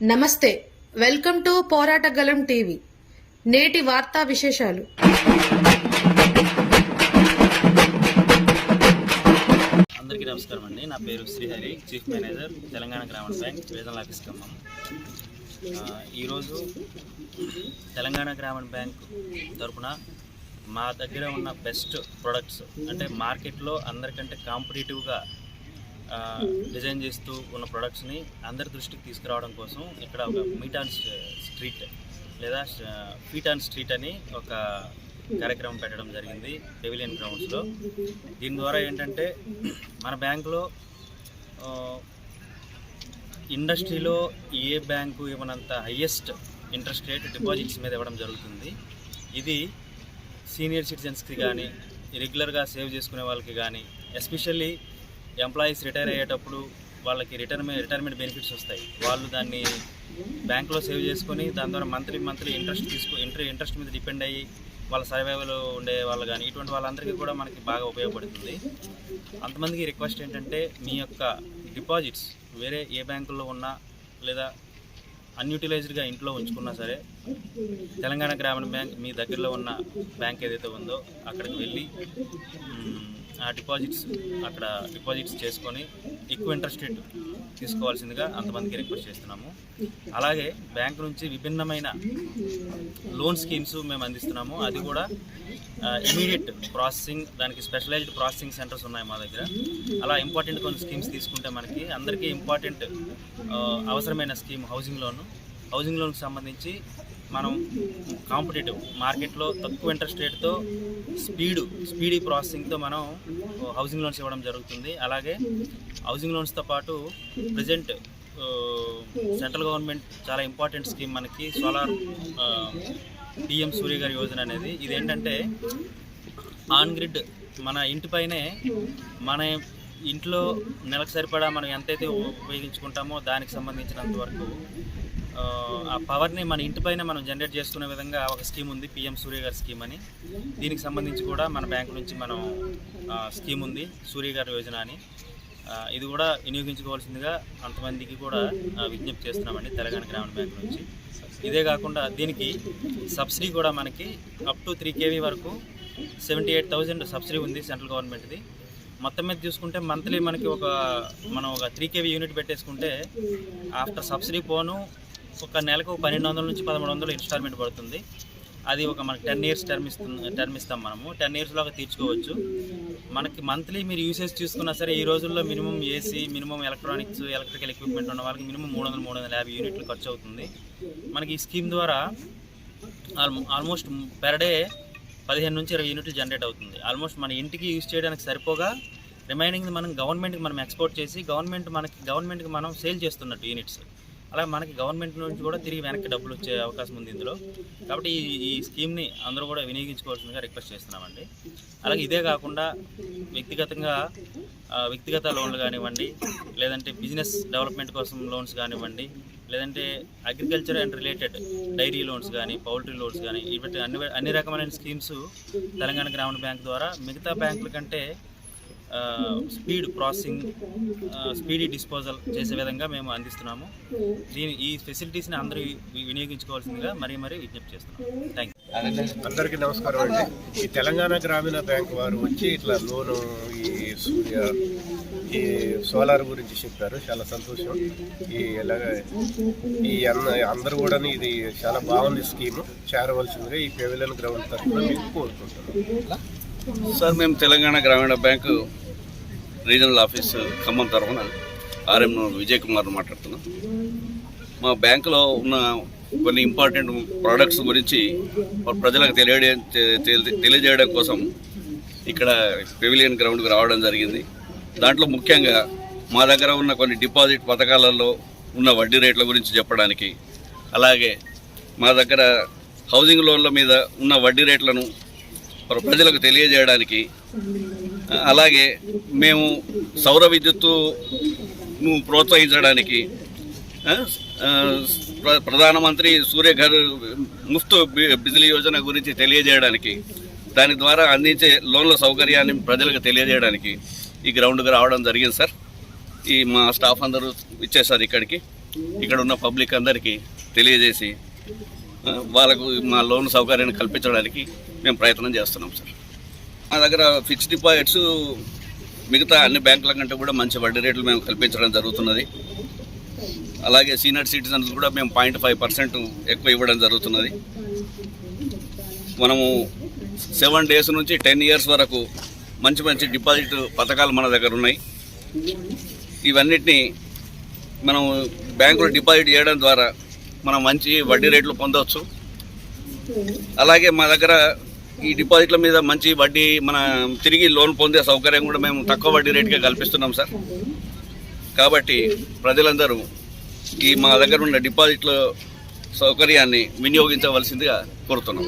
నమస్తే welcome to పోరాటగలం TV. నేటి వార్తా విశేషాలు. అందరికీ నమస్కారం అండి. నా పేరు శ్రీహరి చీఫ్ మేనేజర్ తెలంగాణ గ్రామీణ బ్యాంక్ రీజనల్ ఆఫీస్ ఖమ్మం. ఈరోజు తెలంగాణ గ్రామీణ బ్యాంక్ తరపున మా దగ్గర ఉన్న బెస్ట్ ప్రొడక్ట్స్ అంటే మార్కెట్లో అందరికంటే కాంపిటేటివ్గా డిజైన్ చేస్తూ ఉన్న ప్రొడక్ట్స్ని అందరి దృష్టికి తీసుకురావడం కోసం ఇక్కడ ఒక మీట్ ఆన్ స్ట్రీట్ లేదా ఫీట్ ఆన్ స్ట్రీట్ అని ఒక కార్యక్రమం పెట్టడం జరిగింది పెవిలియన్ గ్రౌండ్స్లో దీని ద్వారా ఏంటంటే మన బ్యాంకులో ఇండస్ట్రీలో ఏ బ్యాంకు ఇవ్వనంత హయ్యెస్ట్ ఇంట్రెస్ట్ రేట్ డిపాజిట్స్ మీద ఇవ్వడం జరుగుతుంది. ఇది సీనియర్ సిటిజన్స్కి కానీ రెగ్యులర్గా సేవ్ చేసుకునే వాళ్ళకి కానీ ఎస్పెషల్లీ ఎంప్లాయీస్ రిటైర్ అయ్యేటప్పుడు వాళ్ళకి రిటైర్మెంట్ రిటైర్మెంట్ బెనిఫిట్స్ వస్తాయి. వాళ్ళు దాన్ని బ్యాంక్లో సేవ్ చేసుకొని దాని ద్వారా మంత్లీ మంత్లీ ఇంట్రెస్ట్ తీసుకు ఇంటర్ ఇంట్రెస్ట్ మీద డిపెండ్ అయ్యి వాళ్ళ సర్వైవల్ ఉండే వాళ్ళు కానీ ఇటువంటి వాళ్ళందరికీ కూడా మనకి బాగా ఉపయోగపడుతుంది. అంతమందికి రిక్వెస్ట్ ఏంటంటే మీ యొక్క డిపాజిట్స్ వేరే ఏ బ్యాంకుల్లో ఉన్నా లేదా అన్యూటిలైజ్డ్గా ఇంట్లో ఉంచుకున్నా సరే తెలంగాణ గ్రామీణ బ్యాంక్ మీ దగ్గరలో ఉన్న బ్యాంక్ ఏదైతే ఉందో అక్కడికి వెళ్ళి ఆ డిపాజిట్స్ అక్కడ డిపాజిట్స్ చేసుకొని ఎక్కువ ఇంట్రెస్ట్ రేట్ తీసుకోవాల్సిందిగా అంతమందికి రిక్వెస్ట్ చేస్తున్నాము. అలాగే బ్యాంక్ నుంచి విభిన్నమైన లోన్ స్కీమ్స్ మేము అందిస్తున్నాము. అది కూడా ఇమీడియట్ ప్రాసెసింగ్ దానికి స్పెషలైజ్డ్ ప్రాసెసింగ్ సెంటర్స్ ఉన్నాయి మా దగ్గర. అలా ఇంపార్టెంట్ కొన్ని స్కీమ్స్ తీసుకుంటే మనకి అందరికీ ఇంపార్టెంట్ అవసరమైన స్కీమ్ హౌసింగ్ లోను. హౌసింగ్ లోన్కి సంబంధించి మనం కాంపిటేటివ్ మార్కెట్లో తక్కువ ఇంట్రెస్ట్ రేట్తో స్పీడ్ స్పీడీ ప్రాసెసింగ్తో మనం హౌసింగ్ లోన్స్ ఇవ్వడం జరుగుతుంది. అలాగే హౌసింగ్ లోన్స్తో పాటు ప్రజెంట్ సెంట్రల్ గవర్నమెంట్ చాలా ఇంపార్టెంట్ స్కీమ్ మనకి సోలార్ పిఎం సూర్య గారి యోజన అనేది. ఇదేంటంటే ఆన్ గ్రిడ్ మన ఇంటిపైనే మన ఇంట్లో నెలకు సరిపడా మనం ఎంతైతే ఉపయోగించుకుంటామో దానికి సంబంధించినంత వరకు ఆ, పవర్ని మన ఇంటిపైన మనం జనరేట్ చేసుకునే విధంగా ఒక స్కీమ్ ఉంది పిఎం సూర్య గారి స్కీమ్ అని. దీనికి సంబంధించి కూడా మన బ్యాంకు నుంచి మనం స్కీమ్ ఉంది సూర్య గారి యోజన అని. ఇది కూడా వినియోగించుకోవాల్సిందిగా అంతమందికి కూడా విజ్ఞప్తి చేస్తున్నామండి తెలంగాణ గ్రామీణ బ్యాంక్ నుంచి. ఇదే కాకుండా దీనికి సబ్సిడీ కూడా మనకి అప్ టు త్రీ కేవీ వరకు సెవెంటీ ఎయిట్ థౌజండ్ సబ్సిడీ ఉంది సెంట్రల్ గవర్నమెంట్ది. మొత్తం మీద చూసుకుంటే మంత్లీ మనకి ఒక మనం ఒక త్రీ కేవీ యూనిట్ పెట్టేసుకుంటే ఆఫ్టర్ సబ్సిడీ పోను ఒక నెలకు పన్నెండు వందల నుంచి పదమూడు వందలు ఇన్స్టాల్మెంట్ పడుతుంది. అది ఒక మనకి టెన్ ఇయర్స్ టర్మ్ ఇస్తుంది టర్మ్ ఇస్తాం మనము. టెన్ ఇయర్స్లోగా తీర్చుకోవచ్చు. మనకి మంత్లీ మీరు యూసేజ్ చూసుకున్నా సరే ఈ రోజుల్లో minimum AC minimum electronics electrical equipment ఉన్న వాళ్ళకి మినిమం మూడు వందల మూడు వందల యాభై యూనిట్లు ఖర్చు అవుతుంది. మనకి ఈ స్కీమ్ ద్వారా ఆల్మో- ఆల్మోస్ట్ పెర్ డే పదిహేను నుంచి ఇరవై యూనిట్లు జనరేట్ అవుతుంది. ఆల్మోస్ట్ మన ఇంటికి యూజ్ చేయడానికి సరిపోగా రిమైనింగ్ మనం గవర్నమెంట్కి మనం ఎక్స్పోర్ట్ చేసి గవర్నమెంట్ మనకి గవర్నమెంట్కి మనం సేల్ చేస్తున్నట్టు యూనిట్స్. అలా మనకి గవర్నమెంట్ నుంచి కూడా తిరిగి వెనక్కి డబ్బులు వచ్చే అవకాశం ఉంది ఇందులో. కాబట్టి ఈ ఈ స్కీమ్ని అందరూ కూడా వినియోగించుకోవాల్సిందిగా రిక్వెస్ట్ చేస్తున్నామండి. అలాగే ఇదే కాకుండా వ్యక్తిగతంగా వ్యక్తిగత లోన్లు కానివ్వండి లేదంటే బిజినెస్ డెవలప్మెంట్ కోసం లోన్స్ కానివ్వండి లేదంటే agriculture and related dairy loans కానీ పౌల్ట్రీ లోన్స్ కానీ ఇవి అన్ని అన్ని రకమైన స్కీమ్స్ తెలంగాణ గ్రామీణ బ్యాంక్ ద్వారా మిగతా బ్యాంకుల కంటే స్పీడ్ ప్రాసెసింగ్ స్పీడీ డిస్పోజల్ చేసే విధంగా మేము అందిస్తున్నాము. దీని ఈ ఫెసిలిటీస్ని అందరూ వినియోగించుకోవాల్సిందిగా మరీ మరీ విజ్ఞప్తి చేస్తున్నాం. థ్యాంక్ యూ అందరికీ నమస్కారం అండి. ఈ తెలంగాణ గ్రామీణ బ్యాంక్ వారు వచ్చి ఇట్లా లోను ఈ సూర్య ఈ సోలార్ గురించి చెప్పారు. చాలా సంతోషం. ఈ ఎలాగా ఈ అన్న అందరూ కూడా ఇది చాలా బాగుంది స్కీము. చేరవలసిందిగా ఈ పెవిలియన్ గ్రౌండ్ తరఫున మీకు కోరుకుంటున్నాను సార్ మేము తెలంగాణ గ్రామీణ బ్యాంకు రీజనల్ ఆఫీస్ ఖమ్మం తరఫున ఆర్ఎం విజయ్ కుమార్ మాట్లాడుతున్నాం. మా బ్యాంకులో ఉన్న కొన్ని ఇంపార్టెంట్ ప్రోడక్ట్స్ గురించి ప్రజలకు తెలియడే తెలి- తెలియజేయడం కోసం ఇక్కడ పెవిలియన్ గ్రౌండ్కి రావడం జరిగింది. దాంట్లో ముఖ్యంగా మా దగ్గర ఉన్న కొన్ని డిపాజిట్ పథకాలలో ఉన్న వడ్డీ రేట్ల గురించి చెప్పడానికి అలాగే మా దగ్గర హౌసింగ్ లోన్ల మీద ఉన్న వడ్డీ రేట్లను ప్రజలకు తెలియజేయడానికి. అలాగే మేము సౌర విద్యుత్తును ప్రోత్సహించడానికి ప్ర- ప్రధానమంత్రి సూర్యఘర్ ముఫ్త్ బి- బిజిలీ యోజన గురించి తెలియజేయడానికి దాని ద్వారా అందించే లోన్ల సౌకర్యాన్ని ప్రజలకు తెలియజేయడానికి ఈ గ్రౌండ్కి రావడం జరిగింది సార్. ఈ మా స్టాఫ్ అందరూ ఇచ్చేసారు ఇక్కడికి. ఇక్కడ ఉన్న పబ్లిక్ అందరికీ తెలియజేసి వాళ్ళకు మా లోన్ సౌకర్యాన్ని కల్పించడానికి మేము ప్రయత్నం చేస్తున్నాం సార్. మా దగ్గర ఫిక్స్డ్ డిపాజిట్స్ మిగతా అన్ని బ్యాంకుల కంటే కూడా మంచి వడ్డీ రేట్లు మేము కల్పించడం జరుగుతున్నది. అలాగే సీనియర్ సిటిజన్స్ కూడా మేము పాయింట్ ఫైవ్ పర్సెంట్ ఎక్కువ ఇవ్వడం జరుగుతున్నది. మనము సెవెన్ డేస్ నుంచి టెన్ ఇయర్స్ వరకు మంచి మంచి డిపాజిట్ పథకాలు మన దగ్గర ఉన్నాయి. ఇవన్నిటిని మనం బ్యాంకులో డిపాజిట్ చేయడం ద్వారా మనం మంచి వడ్డీ రేట్లు పొందవచ్చు. అలాగే మా దగ్గర ఈ డిపాజిట్ల మీద మంచి వడ్డీ మన తిరిగి లోన్ పొందే సౌకర్యం కూడా మేము తక్కువ వడ్డీ రేటుకే కల్పిస్తున్నాం సార్. కాబట్టి ప్రజలందరూ ఈ మా దగ్గర ఉన్న డిపాజిట్ల సౌకర్యాన్ని వినియోగించవలసిందిగా కోరుతున్నాం.